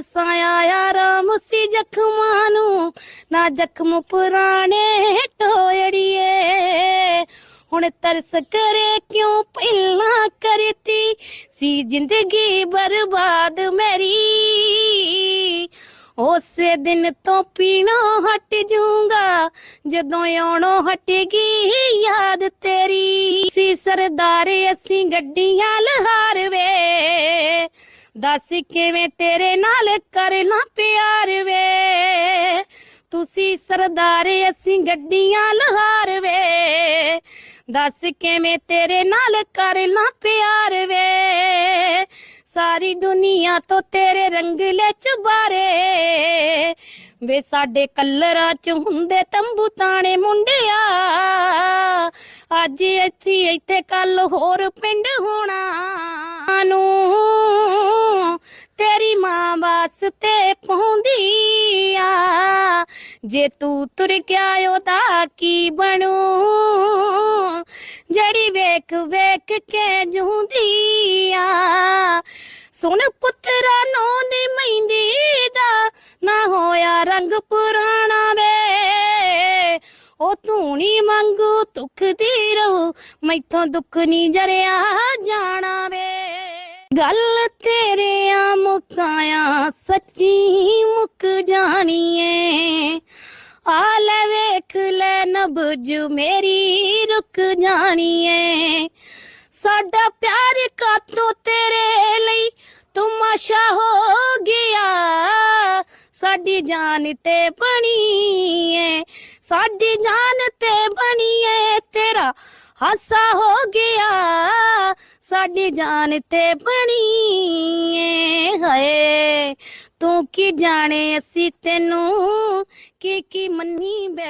ਸਾਇਆ ਯਾਰਾ ਸੀ ਜ਼ਖਮਾਂ ਨੂੰ। ਨਾ ਜ਼ਖਮ ਪੁਰਾਣੇ ਟੋੜੀਏ ਹੁਣ ਤਰਸ ਕਰੇ ਕਿਉਂ ਪਹਿਲਾਂ ਕਰਤੀ? ਸੀ ਜ਼ਿੰਦਗੀ ਬਰਬਾਦ ਮੇਰੀ। ਉਸੇ ਦਿਨ ਤੋਂ ਪੀਣਾ ਹਟ ਜੂਗਾ। ਜਦੋਂ ਆਉਣੋਂ ਹਟੇਗੀ ਯਾਦ ਤੇਰੀ। ਸੀ ਸਰਦਾਰ, ਅਸੀਂ ਗੱਡੀਆਂ ਲਹਾਰ ਵੇ ਦੱਸ ਕਿਵੇਂ ਤੇਰੇ ਨਾਲ ਕਰਨਾ ਪਿਆਰ ਵੇ? ਤੁਸੀਂ ਸਰਦਾਰ, ਅਸੀਂ ਗੱਡੀਆਂ ਲਹਾਰ ਵੇ। ਦੱਸ ਕਿਵੇਂ ਤੇਰੇ ਨਾਲ ਕਰਨਾ ਪਿਆਰ ਵੇ? ਸਾਰੀ ਦੁਨੀਆ ਤੋਂ ਤੇਰੇ ਰੰਗਲੇ ਚੁਬਾਰੇ। ਵੇ ਸਾਡੇ ਕਲਰਾਂ ਚ ਹੁੰਦੇ ਤੰਬੂ ਤਾਣੇ ਮੁੰਡਿਆ। ਅੱਜ ਇੱਥੇ ਇੱਥੇ ਕੱਲ ਹੋਰ ਪਿੰਡ ਹੋਣਾ। ਨੂੰ ਮਾਂ ਵਾਸਤੇ ਪਾਉਂਦੀ ਆ ਜੇ ਤੂੰ ਤੁਰ ਗਿਆ, ਉਹਦਾ ਕੀ ਬਣੂ? ਜਿਹੜੀ ਵੇਖ ਵੇਖ ਕੇ ਜੂੰਦੀ ਆ ਸੁਣ ਪੁੱਤਰਾ ਨੌ ਦੀ ਮਹਿੰਦੀ ਦਾ ਨਾ ਹੋਇਆ ਰੰਗ ਪੁਰਾਣਾ ਵੇ। ਉਹ ਧੂਣੀ ਮੰਗੂ ਦੁੱਖ ਦੀ ਰਹੂ, ਮੈਥੋਂ ਦੁੱਖ ਨਹੀਂ ਜਰਿਆ ਜਾਣਾ ਵੇ। ਗੱਲ ਤੇਰੇ ਮੁਕਾਇਆ ਸੱਚੀ ਮੁੱਕ ਜਾਣੀਏ। ਆ ਲੈ ਵੇਖ ਲੈ ਨਬਜ ਮੇਰੀ ਰੁਕ ਜਾਣੀ ਏ ਸਾਡਾ ਪਿਆਰ ਕਾਤੋਂ ਤੇਰੇ ਲਈ ਤਮਾਸ਼ਾ ਹੋ ਗਿਆ। ਸਾਡੀ ਜਾਨ ਤੇ ਬਣੀ ਏ ਸਾਡੀ ਜਾਨ ਤੇ ਬਣੀ ਏ ਤੇਰਾ ਹਾਸਾ ਹੋ ਗਿਆ। ਸਾਡੀ ਜਾਨ ਤੇ ਬਣੀ ਹਾਏ ਤੂੰ ਕੀ ਜਾਣੇ ਅਸੀਂ ਤੈਨੂੰ? ਕੀ ਕੀ ਮੰਨੀ ਬੈ